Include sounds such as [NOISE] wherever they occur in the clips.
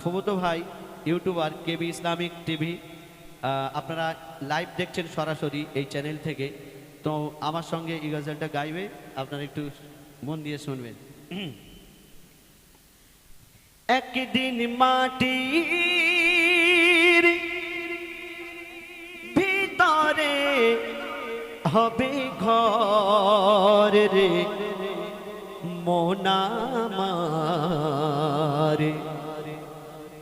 ফুমতো ভাই, YouTuber, KB Islamic TV আপনারা live দেখছেন সরাসরি এই চ্যানেল থেকে। তো আমার সঙ্গে এই গজলটা গাইবে, আপনারা একটু মন দিয়ে শুনবেন। একদিন মাটির ভিতরে হবে ঘর রে মোনামারে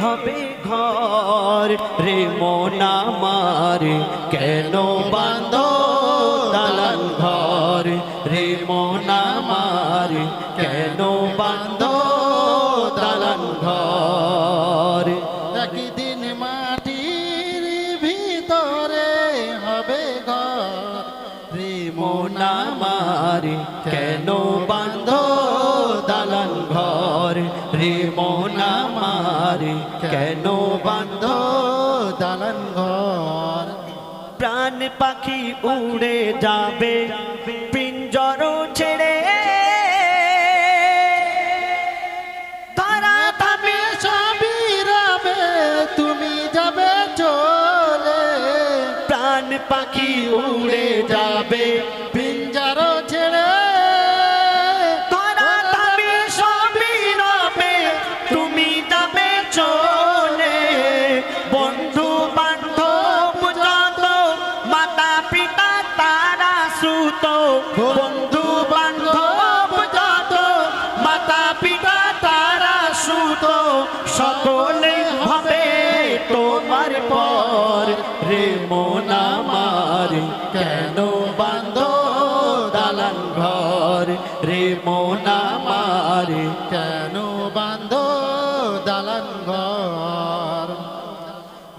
হবে ঘর রে মোনামারে কেন বান্ধ দালান ঘর রে মোনামারে কেন বান্ধ দালান ঘর? একদিন মাটির ভিতরে হবে ঘর রে মোনামারে কেন বান্ধ দালান ঘর মন আমার কেন বান্ধ দালান ঘর? প্রাণ পাখি উড়ে যাবে পিঞ্জর ছেড়ে রে মোনামার কেন বান্ধ দালান ঘর? রে মোনামার কেন বান্ধ দালান ঘর?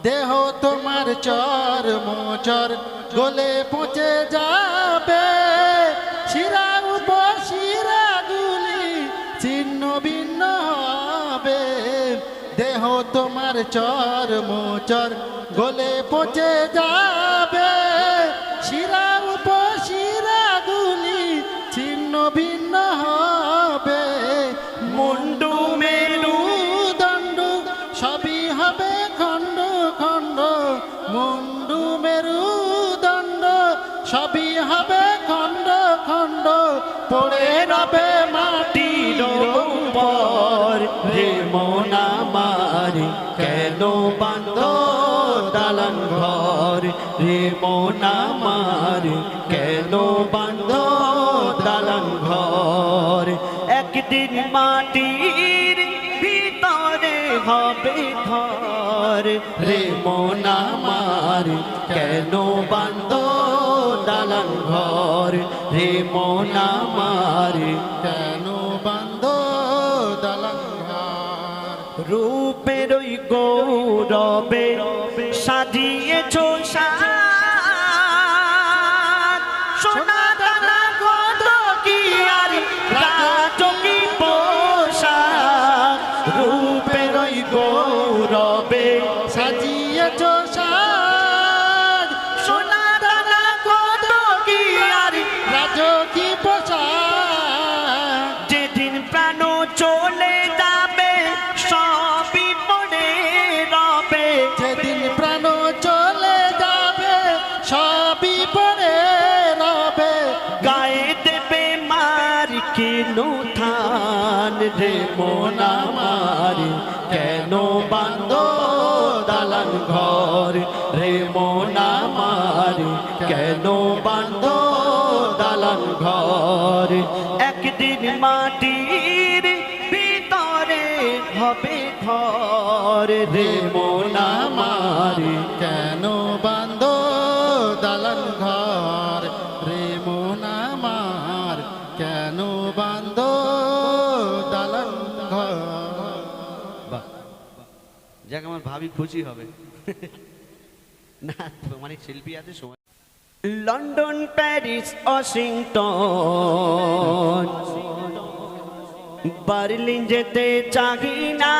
দেহ তোমার চর, মোচর, গলে পচে যাবে। শিরা উপশিরা গুলি ছিন্ন ভিন্ন হবে। দেহ তোমার চর, মোচর গলে পচে যাবে শিরা উপশিরা গুলি ছিন্ন ভিন্ন হবে। মুন্ডু, মেরু, দণ্ড, সবই হবে খণ্ড খণ্ড। মুন্ডু, মেরু, দণ্ড, সবই হবে খণ্ড খণ্ড। পড়ে রবে মাটির রে মোনামার কেন বান্ধ দালান ঘর রে মোনামার কেন বান্ধ দালান ঘর? একদিন মাটির ভিতরে হবে ঘর রে মোনামার কেন বান্ধ দালান ঘর? রে মোনামার কেন বান্ধ দালান ঘর? রূপের ওই গৌরবে সাজিয়েছ সাজ। রে মোনামার, কেন বান্ধ দালান ঘর? একদিন মাটির ভিতরে হবে ঘর রে মোনামার, কেন বান্ধ দালান ঘর? রে মন আমার কেন বান্ধ দালান ঘর? যাক, আমার ভাবি খুশি হবে। [LAUGHS] না অনেক শিল্পী আছে সময় লন্ডন প্যারিস ওয়াশিংটন। বার্লিন যেতে চাহি না।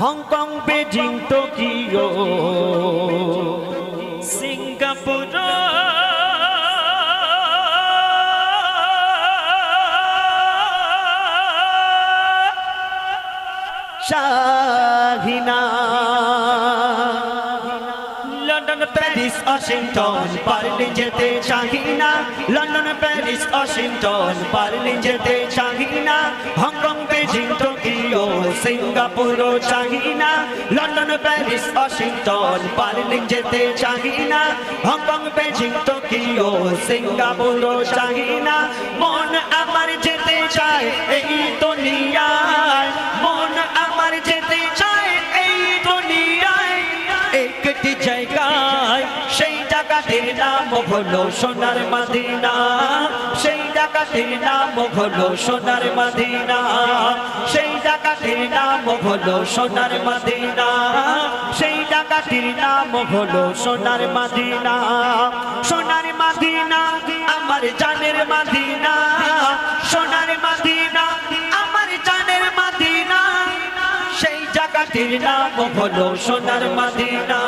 Hong Kong Beijing Tokyo. Singapore Shahina. London, Paris, Washington, Berlin যেতে চাহিনা লন্ডন, প্যারিস, ওয়াশিংটন, বার্লিন যেতে চাহিনা Hong Kong, Beijing, Tokyo, Singapore চাহিনা London, Paris, Washington, Berlin যেতে চাহিনা Hong Kong, Beijing, Tokyo, Singapore চাহিনা মন আমার যেতে চায় এই দুনিয়ায় মন আমার যেতে চায় এই দুনিয়ায়। একটি জায়গায় সেই জায়গাটির নাম হলো সোনার মাদিনা। সেই জায়গাটির নাম হলো সোনার মাদিনা। সেই জায়গাটির নাম হলো সোনার মাদিনা। সেই জায়গাটির নাম হলো সোনার মাদিনা। সোনার মাদিনা, আমার জানের মাদিনা। সোনার জায়গাটির নাম হলো সোনার মাদিনা।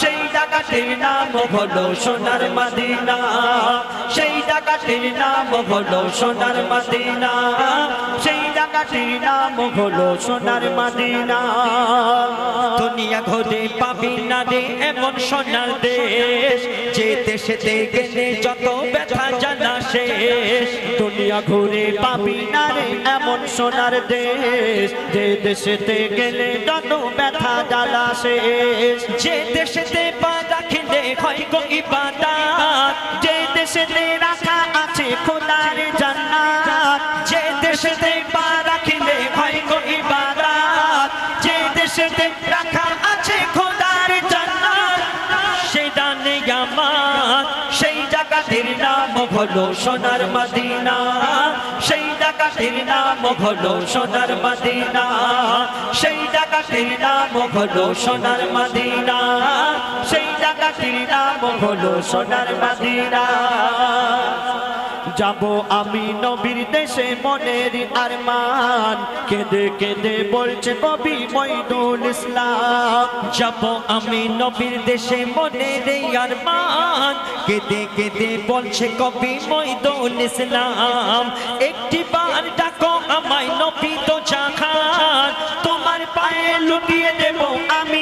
সেই জায়গাটির নাম হলো সোনার মাদিনা। সেই জায়গাটির নাম হলো সোনার মাদিনা। সেই জায়গাটির নাম হলো সোনার মাদিনা। দুনিয়া ঘুরে পাবি না রে এমন সোনার দেশ। যে গেলে যত ব্যথা জানা শেষ। দুনিয়া ঘুরে পাবি না রে এমন সোনার দেশ। যে দেশেতে গেলে যত ব্যথা জ্বালা শেষ। যে দেশেতে পা রাখিলে হয় গো ইবাদত, যে দেশেতে রাখা আছে খোদার জান্নাত, যে দেশেতে পা রাখিলে হয় গো যে রাখা আছে খোদার জান্নাত দানে আমার, সেই জায়গাটির নাম হলো সোনার মদিনা, সেই জায়গাটির নাম হলো মদিনা। সেই জায়গাটির নাম হলো মদিনা। সেই জায়গাটির নাম হলো মদিনা। যাব আমি নবীর দেশে মনের আরমান। কেঁদে কেঁদে বলছে কবি মইদুল ইসলাম, যাব আমি নবীর দেশে মনের আরমান। কেঁদে কেঁদে বলছে কবি মইদুল ইসলাম, একটি বার ডাকো আমায় নবী তো জাহান তোমার পায়ে লুটিয়ে দেব আমি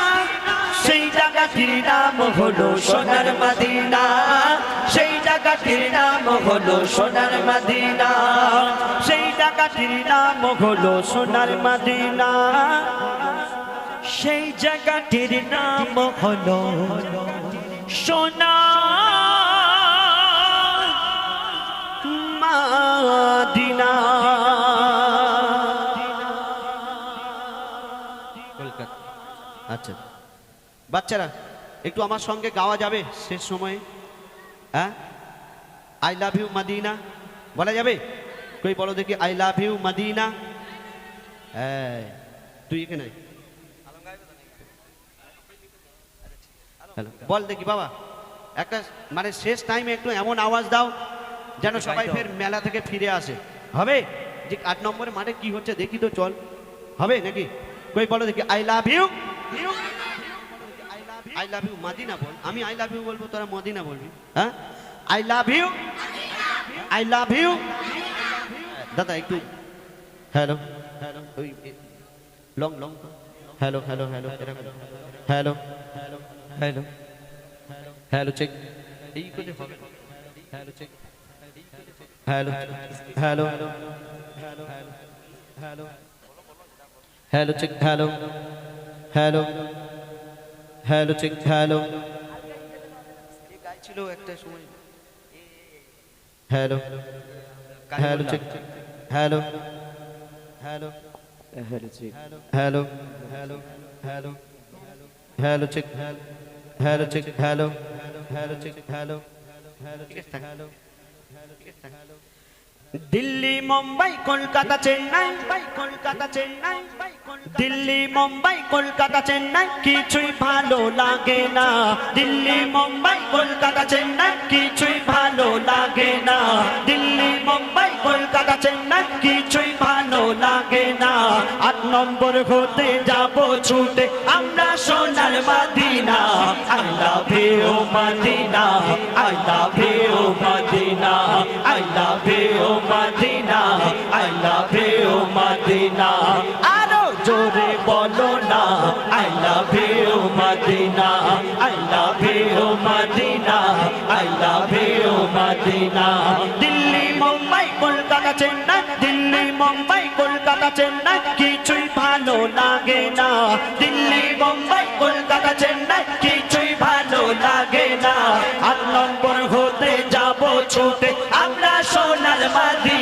সেই জায়গাটির নাম হলো সোনার মদিনা। সেই জায়গাটির নাম হলো সোনার মদিনা। সেই জায়গাটির নাম হলো সোনার মদিনা। সেই জায়গাটির নাম হলো সোনা বাচ্চারা একটু আমার সঙ্গে গাওয়া যাবে শেষ সময়ে? হ্যাঁ? আই লাভ ইউ মাদিনা বলা যাবে? কই বলো দেখি আই লাভ ইউ মাদিনা হ্যাঁ তুই এখানে? বল দেখি বাবা। একটা মানে শেষ টাইমে একটু এমন আওয়াজ দাও যেন সবাই ফের মেলা থেকে ফিরে আসে। হবে? যে আট নম্বরে মাঠে কি হচ্ছে দেখি তো চল। হবে নাকি? কই বলো দেখি I love you I love you Madina বল। আমি আই লাভ ইউ বলব, তোরা মদিনা বলবি। হ্যাঁ? I love you I love you দাদা, একটু হ্যালো হ্যালো ওই long long hello hello hello hello hello hello check এই করে হবে। Hello check hello hello hello hello hello check hello hello hello check hello. ছিল একটা সময়। Hello hello check hello. Hello hello check hello hello hello hello check hello check hello hello check hello hello check hello. Delhi, Mumbai, Kolkata, Chennai Kolkata, Chennai Delhi, Mumbai, Kolkata, Chennai, কিছুই ভালো লাগে না। দিল্লি, মুম্বাই, কলকাতা, চেন্নাই, কিছুই ভালো লাগে না। দিল্লি, মুম্বাই, কলকাতা, চেন্নাই, কিছুই ভালো লাগে না। আট নম্বর হতে যাব ছুটে আমরা সোনার Madina. I love Madina. I love Madina. I love Madina I love you Madina. আরও জোরে বলো না I love you Madina I love you Madina I love you Madina. Delhi, Mumbai, Kolkata, Chennai, Delhi, Mumbai, Kolkata, Chennai, কিছুই ভালো লাগে না। দিল্লি, মুম্বাই, কলকাতা, চেন্নাই, কিছুই ভালো লাগে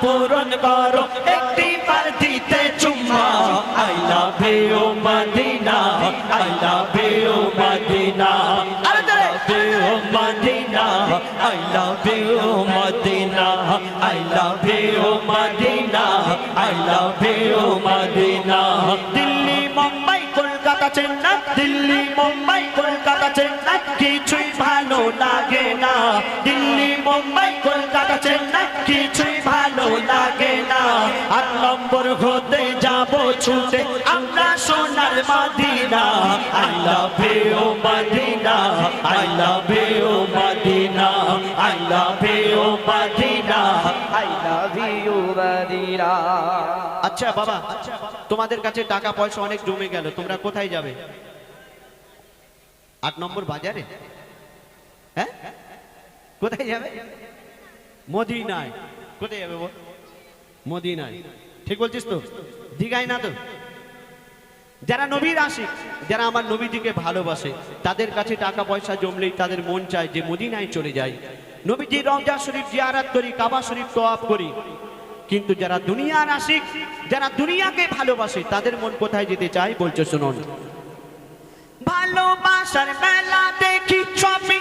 পূরণ করো। একটি বার দিতে চুম্মা। I love you, Madina. I love you, Madina. আরে love you Madina. I love you, Madina. I love you, Madina. I love you, Madina. Chennai, Delhi, Mumbai, Kolkata, Chennai, কিছুই ভালো লাগে না। দিল্লি, মুম্বাই, কলকাতা, চেন্নাই, কিছুই ভালো লাগে না। আট নম্বর হতে যাব ছুটে আমরা সোনার Madina. Love you Madina. Love you Madina. Love you Madina. Love you Madina. আচ্ছা বাবা, তোমাদের কাছে টাকা পয়সা অনেক জমে গেল, তোমরা কোথায় যাবে? আট নম্বর বাজারে? হ্যাঁ? কোথায় যাবে? মদিনায়। কোথায় যাবে বল? মদিনায়। ঠিক বলছিস তো? দীঘায় না তো? যারা নবীর আশিক, যারা আমার নবীজিকে ভালোবাসে, তাদের কাছে টাকা পয়সা জমলেই তাদের মন চায় যে মদিনায় চলে যায় নবীজি রমজা শরীফ, জিয়ারাত করি, কাবা শরীফ তোয়াফ করি। কিন্তু যারা দুনিয়ার আশিক, যারা দুনিয়াকে ভালোবাসে, তাদের মন কোথায় যেতে চাই বলছে শুনুন। ভালোবাসার মেলা দেখি শপিং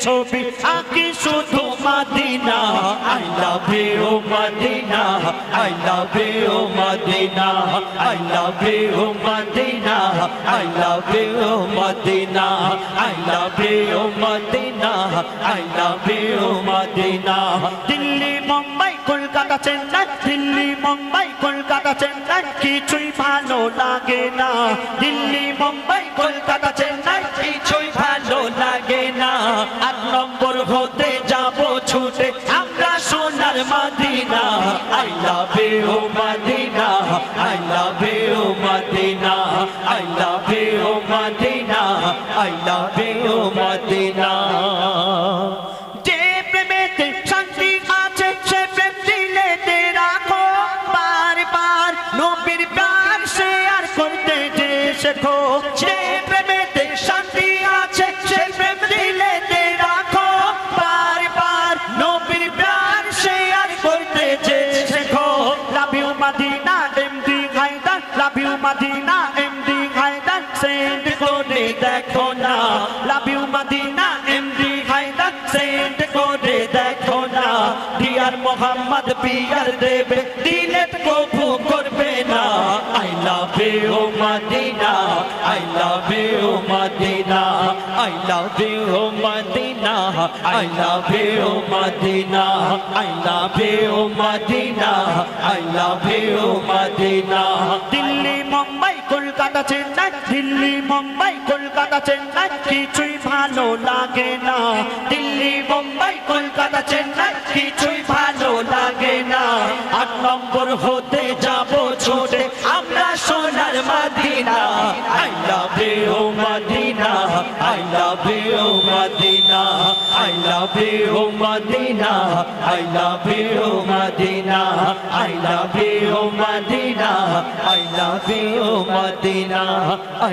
ছবি আঁকি শুধু Madina. I love you Madina. I love you Madina. I love you Madina. I love you Madina. I love Madina. I love Madina. Delhi, Mumbai, Kolkata, Chennai. Delhi, Mumbai, Kolkata, Chennai. কিছুই ভালো লাগে না। দিল্লি, মুম্বাই, কলকাতা, চেন্নাই। পথে যাব ছুটে। আমরা সোনার Madina I love you Madina I love peer দেবে ডিলেট কবু করবে না I love you Madina I love you Madina I love you Madina I love you Madina I love you Madina I love you Madina Delhi Mumbai Kolkata, Chennai, Delhi, Mumbai, Kolkata, Chennai, কিছুই ভালো লাগে না। দিল্লি, মুম্বাই, কলকাতা, চেন্নাই, কিছুই ভালো লাগে না। আট নম্বর হতে যাব ছোটে, আমরা সোনার Madina. I love you love you Madina I love you Madina I love you Madina I love you Madina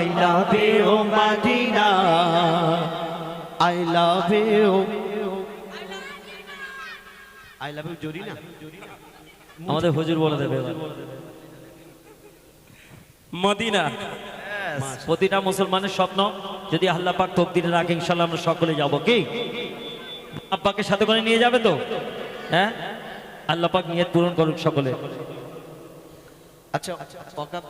I love you Madina I love you I love you Zarina আমাদের হুজুর বলে দেবে। মদিনা প্রতিটা মুসলমানের স্বপ্ন যদি আল্লাহ পাক তকদিরে রাখে ইনশাল্লাহ আমরা সকলে যাব কি আব্বাকে সাথে করে নিয়ে যাবে তো? হ্যাঁ? আল্লাপাক নিয়ত পূরণ করুক সকলে। আচ্ছা ওয়াকাব